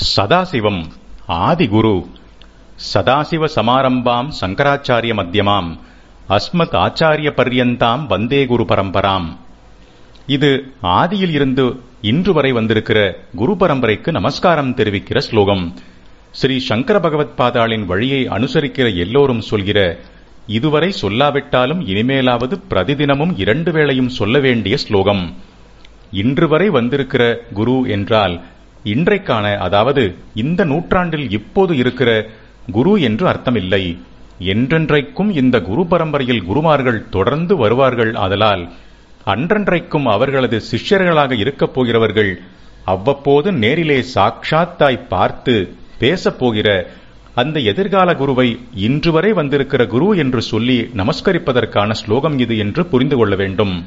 சதாசிவம் ஆதிகுரு. சதாசிவ சமாரம்பாம் சங்கராச்சாரிய மத்தியமாம் அஸ்மத் ஆச்சாரிய பர்யந்தாம் வந்தே குரு பரம்பராம். இது ஆதியில் இருந்து இன்று வரை வந்திருக்கிற குரு பரம்பரைக்கு நமஸ்காரம் தெரிவிக்கிற ஸ்லோகம். ஸ்ரீ சங்கர பகவத் பாதாளின் வழியை அனுசரிக்கிற எல்லோரும் சொல்கிற இதுவரை சொல்லாவிட்டாலும் இனிமேலாவது பிரதிதினமும் இரண்டு வேளையும் சொல்ல வேண்டிய ஸ்லோகம். இன்று வரை வந்திருக்கிற குரு என்றால் இன்றைக்கான அதாவது இந்த நூற்றாண்டில் இப்போது இருக்கிற குரு என்று அர்த்தமில்லை. என்றென்றைக்கும் இந்த குரு பரம்பரையில் குருமார்கள் தொடர்ந்து வருவார்கள். ஆதலால் அன்றென்றைக்கும் அவர்களது சிஷ்யர்களாக இருக்கப் போகிறவர்கள் அவ்வப்போது நேரிலே சாட்சாத்தாய் பார்த்து பேசப் போகிற அந்த எதிர்கால குருவை இன்று வரை வந்திருக்கிற குரு என்று சொல்லி நமஸ்கரிப்பதற்கான ஸ்லோகம் இது என்று புரிந்து கொள்ள வேண்டும்.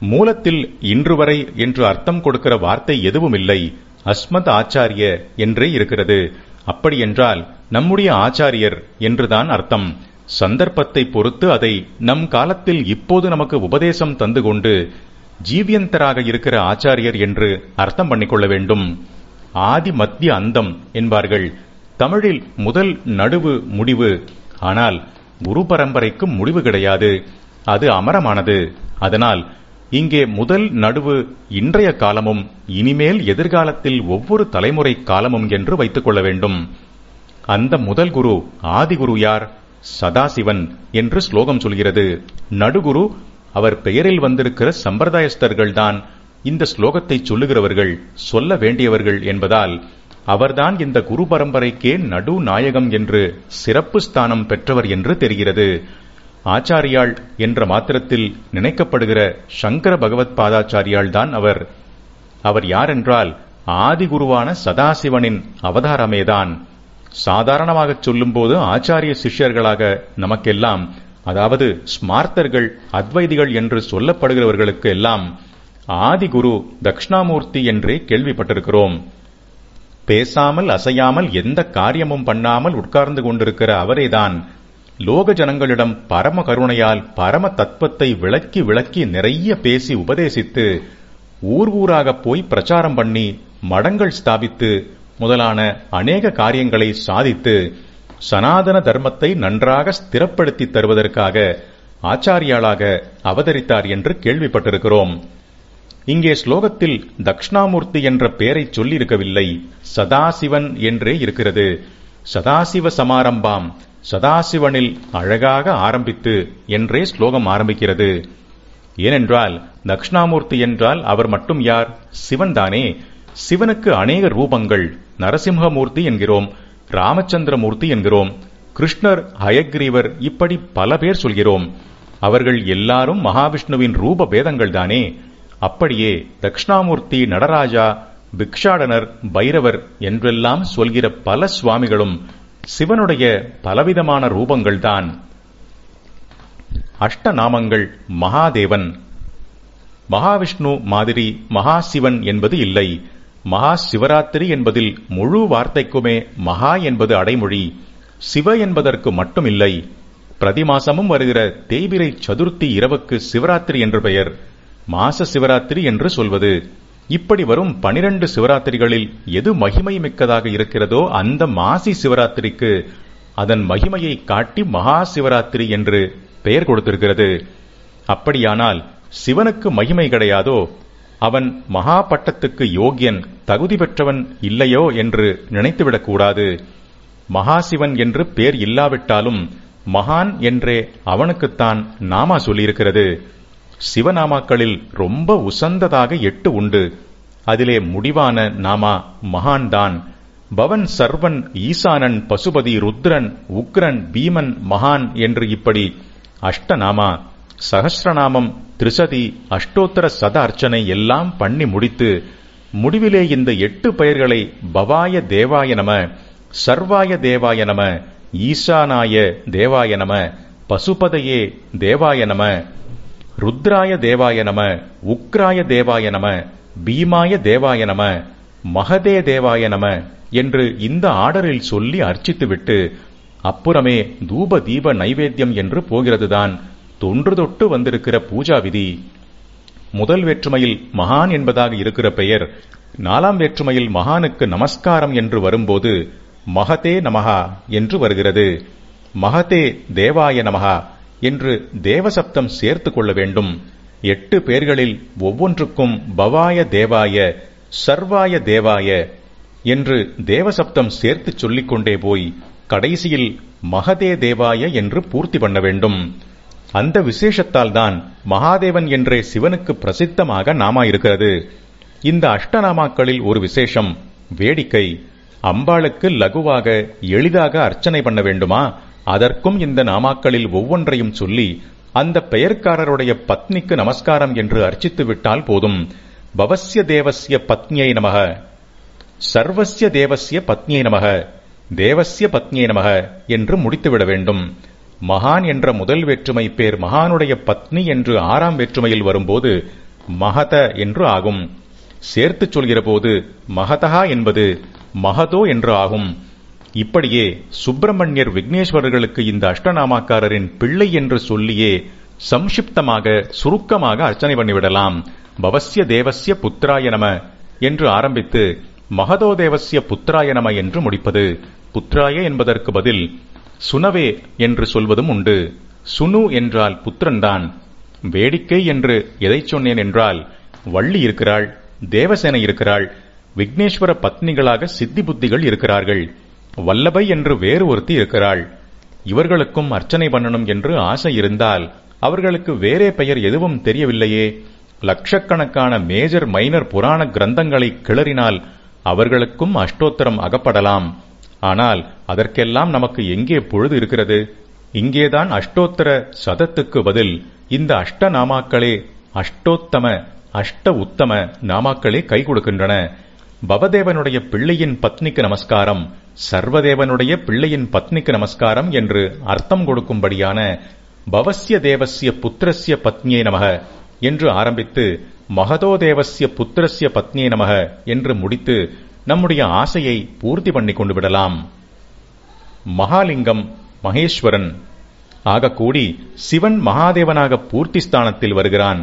மூலத்தில் இன்று வரை என்று அர்த்தம் கொடுக்கிற வார்த்தை எதுவும் இல்லை அஸ்மத் ஆச்சாரிய என்றே இருக்கிறது. அப்படியென்றால் நம்முடைய ஆச்சாரியர் என்றுதான் அர்த்தம். சந்தர்ப்பத்தை பொறுத்து அதை நம் காலத்தில் இப்போது நமக்கு உபதேசம் தந்து கொண்டு ஜீவியந்தராக இருக்கிற ஆச்சாரியர் என்று அர்த்தம் பண்ணிக்கொள்ள வேண்டும். ஆதி மத்திய அந்தம் என்பார்கள். தமிழில் முதல் நடுவு முடிவு. ஆனால் குரு பரம்பரைக்கு முடிவு கிடையாது. அது அமரமானது. அதனால் இங்கே முதல் நடுவு இன்றைய காலமும் இனிமேல் எதிர்காலத்தில் ஒவ்வொரு தலைமுறை காலமும் என்று வைத்துக் கொள்ள வேண்டும். அந்த முதல் குரு ஆதிகுரு யார்? சதாசிவன் என்று ஸ்லோகம் சொல்கிறது. நடுகுரு அவர் பெயரில் வந்திருக்கிற சம்பிரதாயஸ்தர்கள்தான் இந்த ஸ்லோகத்தை சொல்லுகிறவர்கள் சொல்ல வேண்டியவர்கள் என்பதால் அவர்தான் இந்த குரு பரம்பரைக்கே நடு நாயகம் என்று சிறப்பு ஸ்தானம் பெற்றவர் என்று தெரிகிறது. ஆச்சாரியாள் என்ற மாத்திரத்தில் நினைக்கப்படுகிற சங்கர பகவத் பாதாச்சாரியாள் தான் அவர். அவர் யாரென்றால் ஆதிகுருவான சதாசிவனின் அவதாரமேதான். சாதாரணமாக சொல்லும்போது ஆச்சாரிய சிஷ்யர்களாக நமக்கெல்லாம் அதாவது ஸ்மார்த்தர்கள் அத்வைதிகள் என்று சொல்லப்படுகிறவர்களுக்கு எல்லாம் ஆதிகுரு தக்ஷணாமூர்த்தி என்றே கேள்விப்பட்டிருக்கிறோம். பேசாமல் அசையாமல் எந்த காரியமும் பண்ணாமல் உட்கார்ந்து கொண்டிருக்கிற அவரேதான் லோக ஜனங்களிடம் பரம கருணையால் பரம தத்துவத்தை விளக்கி விளக்கி நிறைய பேசி உபதேசித்து ஊர் ஊராக போய் பிரச்சாரம் பண்ணி மடங்கள் ஸ்தாபித்து முதலான அநேக காரியங்களை சாதித்து சனாதன தர்மத்தை நன்றாக ஸ்திரப்படுத்தி தருவதற்காக ஆச்சாரியாளாக அவதரித்தார் என்று கேள்விப்பட்டிருக்கிறோம். இங்கே ஸ்லோகத்தில் தக்ஷணாமூர்த்தி என்ற பெயரை சொல்லியிருக்கவில்லை. சதாசிவன் என்றே இருக்கிறது. சதாசிவ சமாரம்பாம். சதாசிவனில் அழகாக ஆரம்பித்து என்றே ஸ்லோகம் ஆரம்பிக்கிறது. ஏனென்றால் தக்ஷணாமூர்த்தி என்றால் அவர் மட்டும் யார்? சிவன் தானே சிவனுக்கு அநேக ரூபங்கள். நரசிம்ஹமூர்த்தி என்கிறோம். ராமச்சந்திரமூர்த்தி என்கிறோம். கிருஷ்ணர் ஹயக்ரீவர் இப்படி பல பேர் சொல்கிறோம். அவர்கள் எல்லாரும் மகாவிஷ்ணுவின் ரூப பேதங்கள் தானே அப்படியே தக்ஷணாமூர்த்தி நடராஜா பிக்ஷாடனர் பைரவர் என்றெல்லாம் சொல்கிற பல சுவாமிகளும் சிவனுடைய பலவிதமான ரூபங்கள்தான். அஷ்டநாமங்கள் மகாதேவன். மகாவிஷ்ணு மாதிரி மகாசிவன் என்பது இல்லை. மகா சிவராத்திரி என்பதில் முழு வார்த்தைக்குமே மகா என்பது அடைமொழி. சிவ என்பதற்கு மட்டும் இல்லை பிரதி மாசமும் வருகிற தேய்பிரை சதுர்த்தி இரவுக்கு சிவராத்திரி என்று பெயர். மாச சிவராத்திரி என்று சொல்வது. இப்படி வரும் பனிரெண்டு சிவராத்திரிகளில் எது மகிமை மிக்கதாக இருக்கிறதோ அந்த மாசி சிவராத்திரிக்கு அதன் மகிமையை காட்டி மகா சிவராத்திரி என்று பெயர் கொடுத்திருக்கிறது. அப்படியானால் சிவனுக்கு மகிமை கிடையாதோ அவன் மகா பட்டத்துக்கு யோகியன் தகுதி பெற்றவன் இல்லையோ என்று நினைத்துவிடக்கூடாது மகாசிவன் என்று பேர் இல்லாவிட்டாலும் மகான் என்றே அவனுக்குத்தான் நாமா சொல்லியிருக்கிறது. சிவநாமாக்களில் ரொம்ப உசந்ததாக எட்டு உண்டு. அதிலே முடிவான நாமா மகான்தான். பவன் சர்வன் ஈசானன் பசுபதி ருத்ரன் உக்ரன் பீமன் மகான் என்று இப்படி அஷ்டநாமா சகசிரநாமம் திரிசதி அஷ்டோத்தர சத அர்ச்சனை எல்லாம் பண்ணி முடித்து முடிவிலே இந்த எட்டு பெயர்களை பவாய தேவாய நம சர்வாய தேவாய நம ஈசானாய தேவாய நம பசுபதையே தேவாய நம ருத்ராய தேவாய நம உக்ராய தேவாய நம பீமாய தேவாய நம மகதே தேவாய நம என்று இந்த ஆர்டரில் சொல்லி அர்ச்சித்துவிட்டு அப்புறமே தூப தீப நைவேத்தியம் என்று போகிறதுதான் தொன்று தொட்டு வந்திருக்கிற பூஜா விதி. முதல் வேற்றுமையில் மகான் என்பதாக இருக்கிற பெயர் நாலாம் வேற்றுமையில் மகானுக்கு நமஸ்காரம் என்று வரும்போது மகதே நமகா என்று வருகிறது. மகதே தேவாய நமகா என்று தேவசப்தம் சேர்த்து கொள்ள வேண்டும். எட்டு பேர்களில் ஒவ்வொன்றுக்கும் பவாய தேவாய சர்வாய தேவாய என்று தேவசப்தம் சேர்த்து சொல்லிக்கொண்டே போய் கடைசியில் மகதே தேவாய என்று பூர்த்தி பண்ண வேண்டும். அந்த விசேஷத்தால் தான் மகாதேவன் என்றே சிவனுக்கு பிரசித்தமாக நாமா இருக்கிறது இந்த அஷ்டநாமாக்களில் ஒரு விசேஷம் வேடிக்கை. அம்பாளுக்கு லகுவாக எளிதாக அர்ச்சனை பண்ண வேண்டுமா? அதற்கும் இந்த நாமாக்களில் ஒவ்வொன்றையும் சொல்லி அந்த பெயர்க்காரருடைய பத்னிக்கு நமஸ்காரம் என்று அர்ச்சித்து விட்டால் போதும். பவஸ்ய தேவசிய பத்னியை நமக. சர்வஸ்ய தேவசிய பத்னியை நமக. தேவஸ்ய பத்னியை நமக என்று முடித்துவிட வேண்டும். மகான் என்ற முதல் வேற்றுமை பேர் மகானுடைய பத்னி என்று ஆறாம் வேற்றுமையில் வரும்போது மகத என்று ஆகும். சேர்த்துச் சொல்கிற போது மகதா என்பது மகதோ என்று ஆகும். இப்படியே சுப்பிரமணியர் விக்னேஸ்வரர்களுக்கு இந்த அஷ்டநாமாக்காரரின் பிள்ளை என்று சொல்லியே சம்ஷிப்தமாக சுருக்கமாக அர்ச்சனை பண்ணிவிடலாம். பவஸ்ய தேவசிய புத்திராய நம என்று ஆரம்பித்து மகதோ தேவசிய புத்திராய நம என்று முடிப்பது. புத்திராய என்பதற்கு பதில் சுனவே என்று சொல்வதும் உண்டு. சுனு என்றால் புத்திரன்தான். வேடிக்கை என்று எதை சொன்னேன் என்றால் வள்ளி இருக்கிறாள் தேவசேனை இருக்கிறாள் விக்னேஸ்வர பத்னிகளாக சித்தி புத்திகள் இருக்கிறார்கள். வல்லபை என்று வேறு ஒருத்தி இருக்கிறாள். இவர்களுக்கும் அர்ச்சனை பண்ணணும் என்று ஆசை இருந்தால் அவர்களுக்கு வேறே பெயர் எதுவும் தெரியவில்லையே. லட்சக்கணக்கான மேஜர் மைனர் புராண கிரந்தங்களை கிளறினால் அவர்களுக்கும் அஷ்டோத்தரம் அகப்படலாம். ஆனால் அதற்கெல்லாம் நமக்கு எங்கே பொழுது இருக்கிறது? இங்கேதான் அஷ்டோத்தர சதத்துக்கு பதில் இந்த அஷ்ட நாமாக்களே அஷ்டோத்தம அஷ்ட உத்தம நாமாக்களே கை கொடுக்கின்றன. பவதேவனுடைய பிள்ளையின் பத்னிக்கு நமஸ்காரம். சர்வதேவனுடைய பிள்ளையின் பத்னிக்கு நமஸ்காரம் என்று அர்த்தம் கொடுக்கும்படியான பவஸ்ய தேவசிய புத்திரஸ்ய பத்னியை நமக என்று ஆரம்பித்து மகதோ தேவஸ்ய புத்திரஸ்ய பத்னியை நமக என்று முடித்து நம்முடைய ஆசையை பூர்த்தி பண்ணி கொண்டு விடலாம். மகாலிங்கம் மகேஸ்வரன். ஆகக்கூடி சிவன் மகாதேவனாக பூர்த்தி ஸ்தானத்தில் வருகிறான்.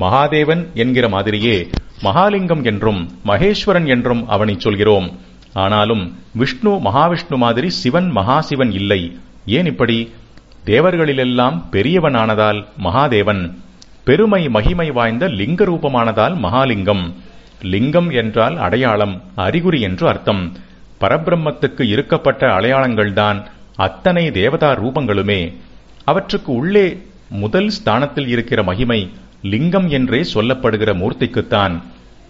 மகாதேவன் என்கிற மாதிரியே மகாலிங்கம் என்றும் மகேஸ்வரன் என்றும் அவனை சொல்கிறோம். ஆனாலும் விஷ்ணு மகாவிஷ்ணு மாதிரி சிவன் மகாசிவன் இல்லை. ஏன் இப்படி? தேவர்களிலெல்லாம் பெரியவனானதால் மகாதேவன். பெருமை மகிமை வாய்ந்த லிங்க ரூபமானதால் மகாலிங்கம். லிங்கம் என்றால் அடையாளம் அறிகுறி என்று அர்த்தம். பரபிரம்மத்துக்கு இருக்கப்பட்ட அடையாளங்கள்தான் அத்தனை தேவதா ரூபங்களுமே. அவற்றுக்கு உள்ளே முதல் ஸ்தானத்தில் இருக்கிற மகிமை லிங்கம் என்றே சொல்லப்படுகிற மூர்த்திக்குத்தான்.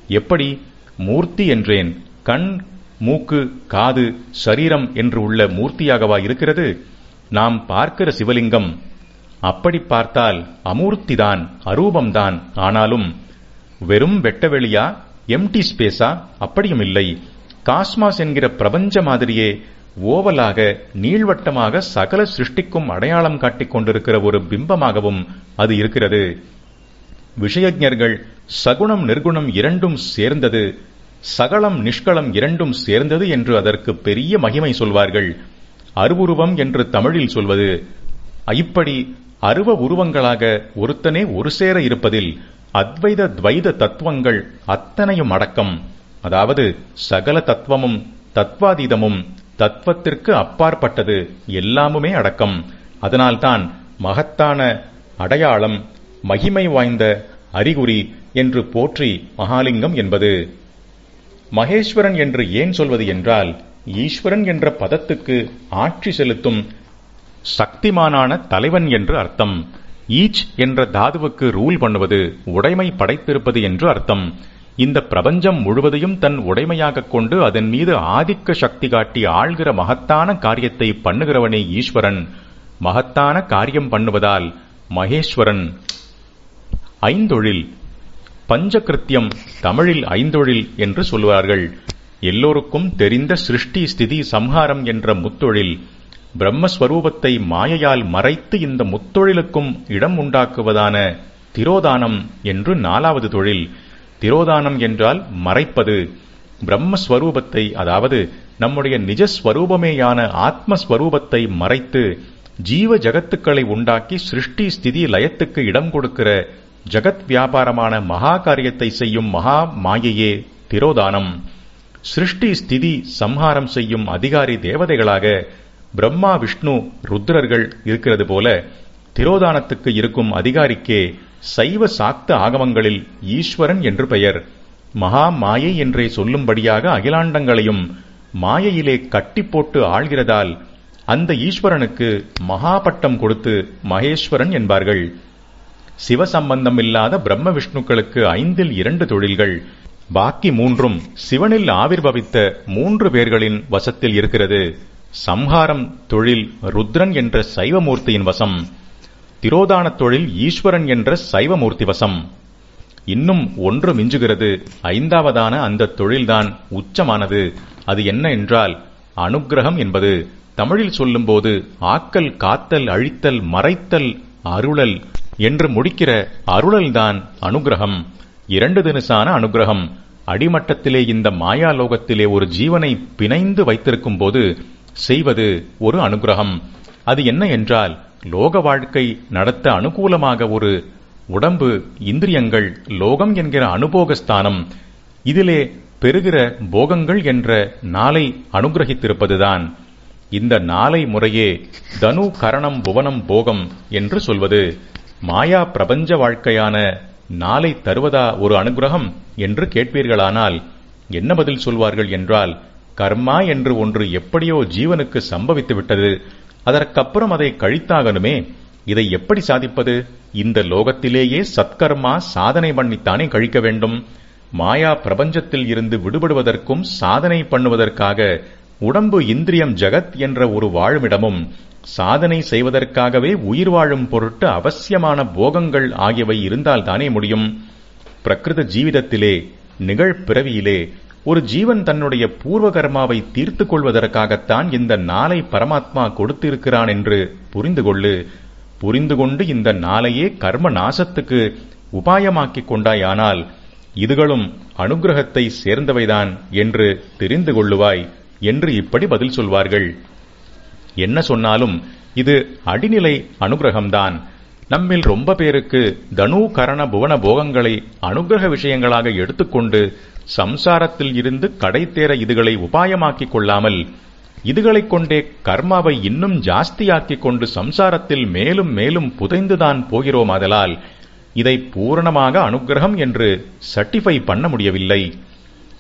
எப்படி? மூர்த்தி என்றேன். கண் மூக்கு காது சரீரம் என்று உள்ள மூர்த்தியாகவா இருக்கிறது? நாம் பார்க்கிற சிவலிங்கம் அப்படி பார்த்தால் அமூர்த்திதான் அரூபம்தான். ஆனாலும் வெறும் வெட்டவெளியா எம்டி ஸ்பேஸா அப்படியும் இல்லை. காஸ்மாஸ் என்கிற பிரபஞ்ச மாதிரியே ஓவலாக நீள்வட்டமாக சகல சிருஷ்டிக்கும் அடையாளம் காட்டிக் கொண்டிருக்கிற ஒரு பிம்பமாகவும் அது இருக்கிறது. விஷயஜர்கள் சகுணம் நிர்குணம் இரண்டும் சேர்ந்தது. சகலம் நிஷ்களம் இரண்டும் சேர்ந்தது என்று அதற்கு பெரிய மகிமை சொல்வார்கள். அருவுருவம் என்று தமிழில் சொல்வது இப்படி அருவ உருவங்களாக ஒருத்தனே ஒரு சேர இருப்பதில் அத்வைத துவைத தத்துவங்கள் அத்தனையும் அடக்கம். அதாவது சகல தத்துவமும் தத்வாதீதமும் தத்துவத்திற்கு அப்பாற்பட்டது எல்லாமுமே அடக்கம். அதனால்தான் மகத்தான அடையாளம் மகிமை வாய்ந்த அறிகுறி என்று போற்றி மகாலிங்கம் என்பது. மகேஸ்வரன் என்று ஏன் சொல்வது என்றால் ஈஸ்வரன் என்ற பதத்துக்கு ஆட்சி செலுத்தும் சக்திமானான தலைவன் என்று அர்த்தம். ஈச் என்ற தாதுவுக்கு ரூல் பண்ணுவது உடைமை படைத்திருப்பது என்று அர்த்தம். இந்த பிரபஞ்சம் முழுவதையும் தன் உடைமையாக கொண்டு அதன் மீது ஆதிக்க சக்தி காட்டி ஆள்கிற மகத்தான காரியத்தை பண்ணுகிறவனே ஈஸ்வரன். மகத்தான காரியம் பண்ணுவதால் மகேஸ்வரன். ஐந்தொழில் பஞ்சகிருத்தியம் தமிழில் ஐந்தொழில் என்று சொல்வார்கள் எல்லோருக்கும் தெரிந்த சிருஷ்டி ஸ்திதி சம்ஹாரம் என்ற முத்தொழில் பிரம்மஸ்வரூபத்தை மாயையால் மறைத்து இந்த முத்தொழிலுக்கும் இடம் உண்டாக்குவதான திரோதானம் என்று நாலாவது தொழில். திரோதானம் என்றால் மறைப்பது. பிரம்மஸ்வரூபத்தை அதாவது நம்முடைய நிஜஸ்வரூபமேயான ஆத்மஸ்வரூபத்தை மறைத்து ஜீவ ஜகத்துக்களை உண்டாக்கி சிருஷ்டி ஸ்திதி லயத்துக்கு இடம் கொடுக்கிற ஜகத் வியாபாரமான மகா காரியத்தை செய்யும் மகா மாயையே திரோதானம். சிருஷ்டி ஸ்திதி சம்ஹாரம் செய்யும் அதிகாரி தேவதைகளாக பிரம்மா விஷ்ணு ருத்ரர்கள் இருக்கிறது போல திரோதானத்துக்கு இருக்கும் அதிகாரிக்கே சைவ சாக்த ஆகமங்களில் ஈஸ்வரன் என்று பெயர். மகா மாயை என்றே சொல்லும்படியாக அகிலாண்டங்களையும் மாயையிலே கட்டி போட்டு ஆள்கிறதால் அந்த ஈஸ்வரனுக்கு மகாபட்டம் கொடுத்து மகேஸ்வரன் என்பார்கள். சிவசம்பந்தம் இல்லாத பிரம்ம விஷ்ணுக்களுக்கு ஐந்தில் இரண்டு தொழில்கள். பாக்கி மூன்றும் சிவனில் ஆவிர்வவித்த மூன்று பேர்களின் வசத்தில் இருக்கிறது. சம்ஹாரம் தொழில் ருத்ரன் என்ற சைவமூர்த்தியின் வசம். திரோதான தொழில் ஈஸ்வரன் என்ற சைவமூர்த்தி வசம். இன்னும் ஒன்று மிஞ்சுகிறது. ஐந்தாவதான அந்த தொழில்தான் உச்சமானது. அது என்ன என்றால் அனுக்கிரகம் என்பது தமிழில் சொல்லும்போது ஆக்கல் காத்தல் அழித்தல் மறைத்தல் அருளல் என்று முடிக்கிற அருளல்தான் அனுக்கிரகம் இரண்டு தினசான அனுகிரகம். அடிமட்டத்திலே இந்த மாயாலோகத்திலே ஒரு ஜீவனை பிணைந்து வைத்திருக்கும் போது செய்வது ஒரு அனுகிரகம். அது என்ன என்றால் லோக வாழ்க்கை நடத்த அனுகூலமாக ஒரு உடம்பு இந்திரியங்கள் லோகம் என்கிற அனுபோகஸ்தானம் இதிலே பெறுகிற போகங்கள் என்ற நாளை அனுகிரகித்திருப்பதுதான். இந்த நாளை முறையே தனு கரணம் புவனம் போகம் என்று சொல்வது. மாயா பிரபஞ்ச வாழ்க்கையான நாளை தருவதா ஒரு அனுகிரகம் என்று கேட்பீர்களானால் என்ன பதில் சொல்வார்கள் என்றால் கர்மா என்று ஒன்று எப்படியோ ஜீவனுக்கு சம்பவித்து விட்டது அதற்கப்புறம் அதை கழித்தாகணுமே இதை எப்படி சாதிப்பது? இந்த லோகத்திலேயே சத்கர்மா சாதனை பண்ணித்தானே கழிக்க வேண்டும். மாயா பிரபஞ்சத்தில் இருந்து விடுபடுவதற்கும் சாதனை பண்ணுவதற்காக உடம்பு இந்திரியம் ஜகத் என்ற ஒரு வாழுமிடமும் சாதனை செய்வதற்காகவே உயிர் வாழும் பொருட்டு அவசியமான போகங்கள் ஆகியவை இருந்தால்தானே முடியும். பிரகிருத ஜீவிதத்திலே நிகழ்பிறவியிலே ஒரு ஜீவன் தன்னுடைய பூர்வ கர்மாவை தீர்த்து கொள்வதற்காகத்தான் இந்த நாளை பரமாத்மா கொடுத்திருக்கிறான் என்று புரிந்து கொள்ளு. புரிந்து கொண்டு இந்த நாளையே கர்ம நாசத்துக்கு உபாயமாக்கிக் கொண்டாயானால் இதுகளும் அனுகிரகத்தை சேர்ந்தவைதான் என்று தெரிந்து கொள்ளுவாய் என்று இப்படி பதில் சொல்வார்கள். என்ன சொன்னாலும் இது அடிநிலை அனுகிரகம்தான். நம்மில் ரொம்ப பேருக்கு தனு கரண புவன போகங்களை அனுகிரக விஷயங்களாக எடுத்துக்கொண்டு சம்சாரத்தில் இருந்து கடை தேர இதுகளை உபாயமாக்கிக் கொள்ளாமல் இதுகளைக் கொண்டே கர்மாவை இன்னும் ஜாஸ்தியாக்கிக் கொண்டு சம்சாரத்தில் மேலும் மேலும் புதைந்துதான் போகிறோம் ஆதலால் இதை பூரணமாக அனுகிரகம் என்று சர்டிஃபை பண்ண முடியவில்லை.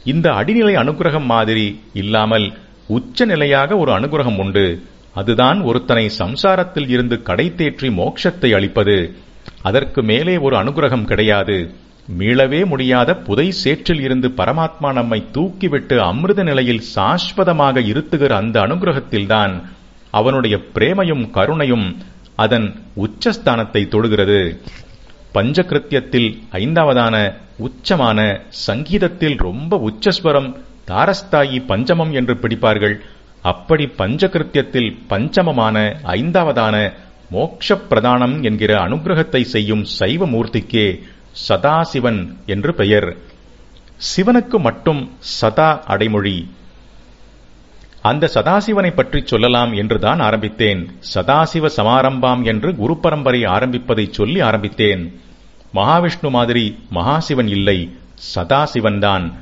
இந்த அடிநிலை அனுகிரகம் மாதிரி இல்லாமல் உச்ச நிலையாக ஒரு அனுகிரகம் உண்டு. அதுதான் ஒருத்தனை சம்சாரத்தில் இருந்து கடை தேற்றி மோட்சத்தை அளிப்பது. அதற்கு மேலே ஒரு அனுகிரகம் கிடையாது. மீளவே முடியாத புதை சேற்றில் இருந்து பரமாத்மா நம்மை தூக்கிவிட்டு அமிர்த நிலையில் சாஸ்வதமாக இருத்துகிற அந்த அனுகிரகத்தில்தான் அவனுடைய பிரேமையும் கருணையும் அதன் உச்சஸ்தானத்தை தொடுகிறது. பஞ்சகிருத்தியத்தில் ஐந்தாவதான உச்சமான சங்கீதத்தில் ரொம்ப உச்சஸ்வரம் தாரஸ்தாயி பஞ்சமம் என்று பிடிப்பார்கள். அப்படி பஞ்சகிருத்தியத்தில் பஞ்சமமான ஐந்தாவதான மோக்ஷ பிரதானம் என்கிற அனுகிரகத்தை செய்யும் சைவ மூர்த்திக்கே சதாசிவன் என்று பெயர். சிவனுக்கு மட்டும் சதா அடைமொழி. அந்த சதாசிவனை பற்றி சொல்லலாம் என்றுதான் ஆரம்பித்தேன். சதாசிவ சமாரம்பாம் என்று குரு பரம்பரை ஆரம்பிப்பதை சொல்லி ஆரம்பித்தேன். மகாவிஷ்ணு மாதிரி மகாசிவன் இல்லை சதாசிவன்தான்.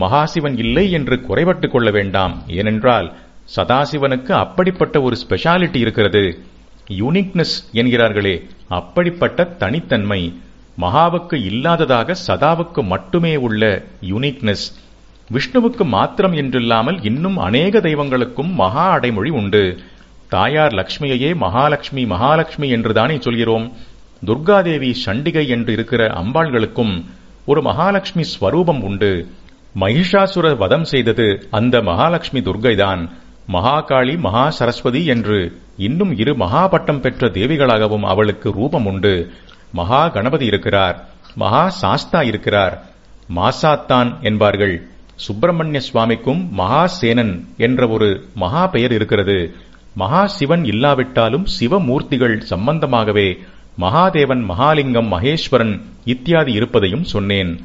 மகாசிவன் இல்லை என்று குறைபட்டுக் கொள்ள வேண்டாம். ஏனென்றால் சதாசிவனுக்கு அப்படிப்பட்ட ஒரு ஸ்பெஷாலிட்டி இருக்கிறது. யூனிக்னஸ் என்கிறார்களே அப்படிப்பட்ட தனித்தன்மை. மகாவுக்கு இல்லாததாக சதாவுக்கு மட்டுமே உள்ள யூனிக்னஸ் விஷ்ணுவுக்கு மாத்திரம் என்றில்லாமல் இன்னும் அநேக தெய்வங்களுக்கும் மகா அடைமொழி உண்டு. தாயார் லக்ஷ்மியையே மகாலட்சுமி மகாலட்சுமி என்றுதானே சொல்கிறோம். துர்காதேவி சண்டிகை என்று இருக்கிற அம்பாள்களுக்கும் ஒரு மகாலட்சுமி ஸ்வரூபம் உண்டு. மகிஷாசுர வதம் செய்தது அந்த மகாலட்சுமி துர்கைதான். மகாகாளி மகா சரஸ்வதி என்று இன்னும் இரு மகாபட்டம் பெற்ற தேவிகளாகவும் அவளுக்கு ரூபம் உண்டு மகா கணபதி இருக்கிறார். மகா சாஸ்தா இருக்கிறார். மாசாத்தான் என்பார்கள். சுப்பிரமணிய சுவாமிக்கும் மகாசேனன் என்ற ஒரு மகா பெயர் இருக்கிறது. மகா சிவன் இல்லாவிட்டாலும் சிவமூர்த்திகள் சம்பந்தமாகவே மகாதேவன் மகாலிங்கம் மகேஸ்வரன் இத்தியாதி இருப்பதையும் சொன்னேன்.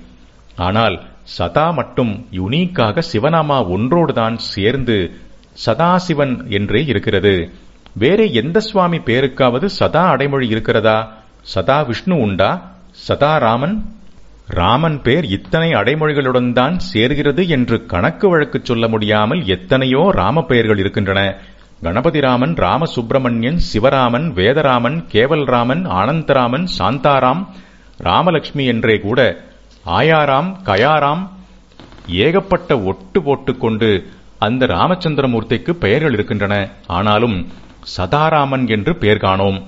ஆனால் சதா மட்டும் யுனீக்காக சிவநாமா ஒன்றோடுதான் சேர்ந்து சதாசிவன் என்றே இருக்கிறது. வேற எந்த சுவாமி பேருக்காவது சதா அடைமொழி இருக்கிறதா? சதா விஷ்ணு உண்டா? சதா ராமன்? ராமன் பேர் இத்தனை அடைமொழிகளுடன் தான் சேர்கிறது என்று கணக்கு வழக்கு சொல்ல முடியாமல் எத்தனையோ ராம பெயர்கள் இருக்கின்றன. கணபதி ராமன் ராமசுப்பிரமணியன் சிவராமன் வேதராமன் கேவல்ராமன் ஆனந்தராமன் சாந்தாராம் ராமலட்சுமி என்றே கூட ஆயாராம் கயாராம் ஏகப்பட்ட ஒட்டு போட்டுக்கொண்டு அந்த ராமச்சந்திரமூர்த்திக்கு பெயர்கள் இருக்கின்றன. ஆனாலும் சதாராமன் என்று பெயர் காணோம்.